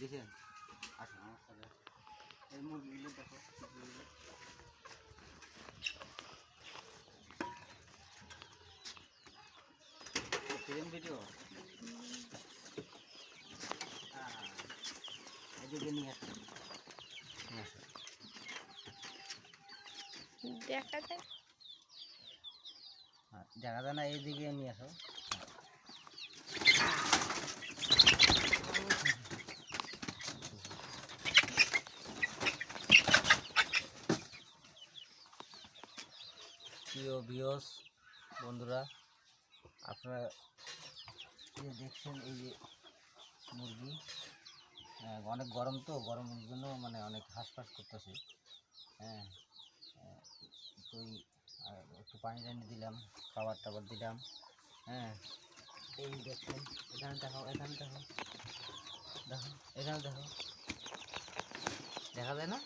দিছেন আসুন আমার সাথে এই মুরগিগুলো দেখো মুরগিগুলো। Film video? এদিকে নিয়ে আসুন দেখা যায় হ্যাঁ, দেখা যায় না এইদিকে নিয়ে আসো প্রিয় বিয়স বন্ধুরা আপনারা যে দেখছেন এই যে মুরগি হ্যাঁ, অনেক গরম তো গরমের জন্য মানে অনেক হাঁসফাঁস করতেছে। হ্যাঁ হ্যাঁ, তো একটু পানি টানি দিলাম খাবার টাবার দিলাম হ্যাঁ এই দেখছেন এখানে দেখো এখানে দেখো দেখো এখানে দেখো দেখা যায় না?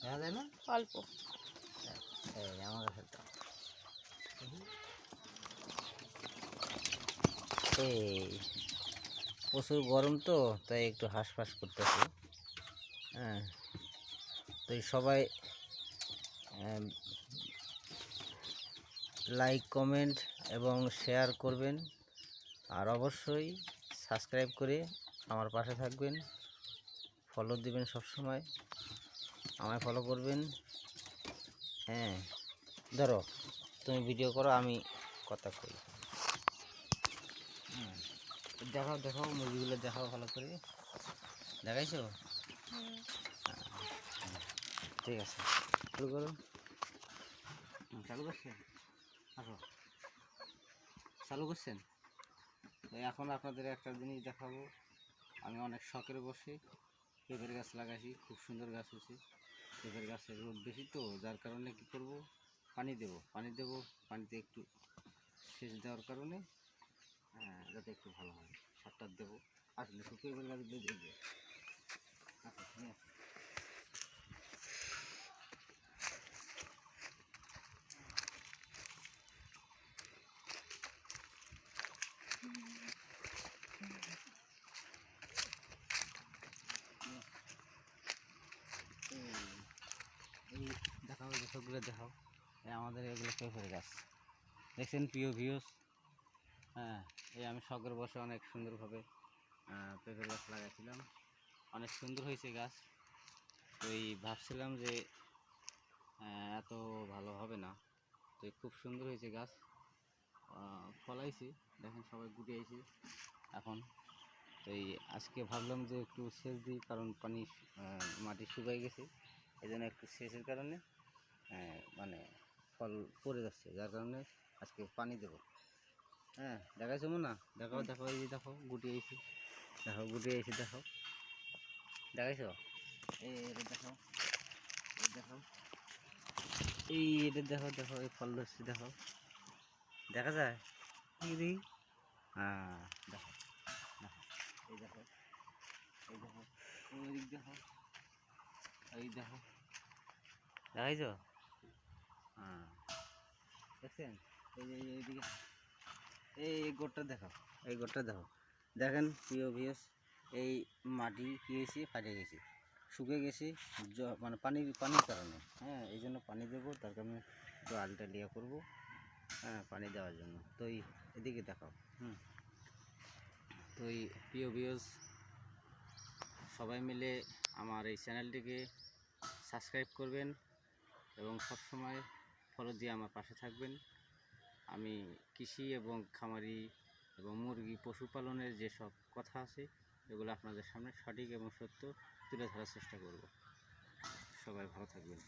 দেখা যায় না? অল্প। এই, প্রচুর গরম তো, তাই একটু হাঁসফাঁস করতেছে। হ্যাঁ তো সবাই লাইক কমেন্ট এবং শেয়ার করবেন। আর অবশ্যই সাবস্ক্রাইব করে আমার পাশে থাকবেন। ফলো দিবেন সবসময়। আমায় ফলো করবেন। হ্যাঁ ধরো, তুমি ভিডিও করো, আমি কথা কই। দেখাও দেখাও মুরগিগুলো দেখাও ভালো করে। দেখাইছো? ঠিক আছে চালু করো। চালু করছেন? আসো। চালু করছেন? এখন আপনাদের একটা জিনিস দেখাবো। আমি অনেক শখের বসে, পেঁপের গাছ লাগাইছি, খুব সুন্দর গাছ হয়েছে। পেঁপের গাছের রোদ বেশি তো যার কারণে কি করব? পানি দেব পানি দেব পানিতে একটু সেচ দেওয়ার কারণে হ্যাঁ, যাতে একটু ভালো হয়। সাতটার দেবো। আসলে শুকিয়ে গাছ দিয়ে দেবো আচ্ছা নিয়ে আসো। এই দেখাও। এই আমাদের এগুলো পেঁপের গাছ। দেখছেন প্রিয় ভিউস হ্যাঁ এই আমি শখের বসে অনেক সুন্দরভাবে পেঁপের গাছ লাগাইছিলাম। অনেক সুন্দর হয়েছে গাছ। তো এই ভাবছিলাম যে এত ভালো হবে না। তো খুব সুন্দর হয়েছে গাছ। ফলাইছি। দেখেন সবাই গুটিয়েছি এখন। তো এই আজকে ভাবলাম যে একটু সেচ দিই, কারণ পানি মাটি শুকাই গেছে। এই জন্য একটু সেচের কারণে মানে ফল পড়ে যাচ্ছে যার কারণে আজকে পানি দেবো। হ্যাঁ দেখাইছো না দেখাও দেখো এই দেখো গুটি আইছি। দেখো গুটি আইছি দেখো। দেখাইছো? এই দেখো এই দেখো। এই এটা দেখো দেখো এই ফল ধরছি দেখো। দেখা যায়? কি দেখি হ্যাঁ দেখো দেখো। এই দেখো এই দেখো ওই দিক দেখো এই দেখো। দেখাইছো? হ্যাঁ। দেখছেন? এই যে এইদিকে এই গোটটা দেখো, এই গোটটা দেখো। দেখেন, প্রিয় ভিএস এই মাটি কী হয়েছে? ফাটে গেছে। শুকে গেছে মানে পানি পানির কারণে। হ্যাঁ এই জন্য পানি দেবো তার কারণে একটু আলটা লিয়া করব। হ্যাঁ পানি দেওয়ার জন্য। তো এই, এদিকে দেখাও। হুম। তো এই, প্রিয় ভিউস সবাই মিলে আমার এই চ্যানেলটিকে সাবস্ক্রাইব করবেন এবং সবসময় ফলো দিয়ে আমার পাশে থাকবেন। আমি কৃষি এবং খামারি এবং মুরগি পশুপালনের যেসব কথা আছে, এগুলো আপনাদের সামনে সঠিক এবং সত্য তুলে ধরার চেষ্টা করব। সবাই ভালো থাকবেন।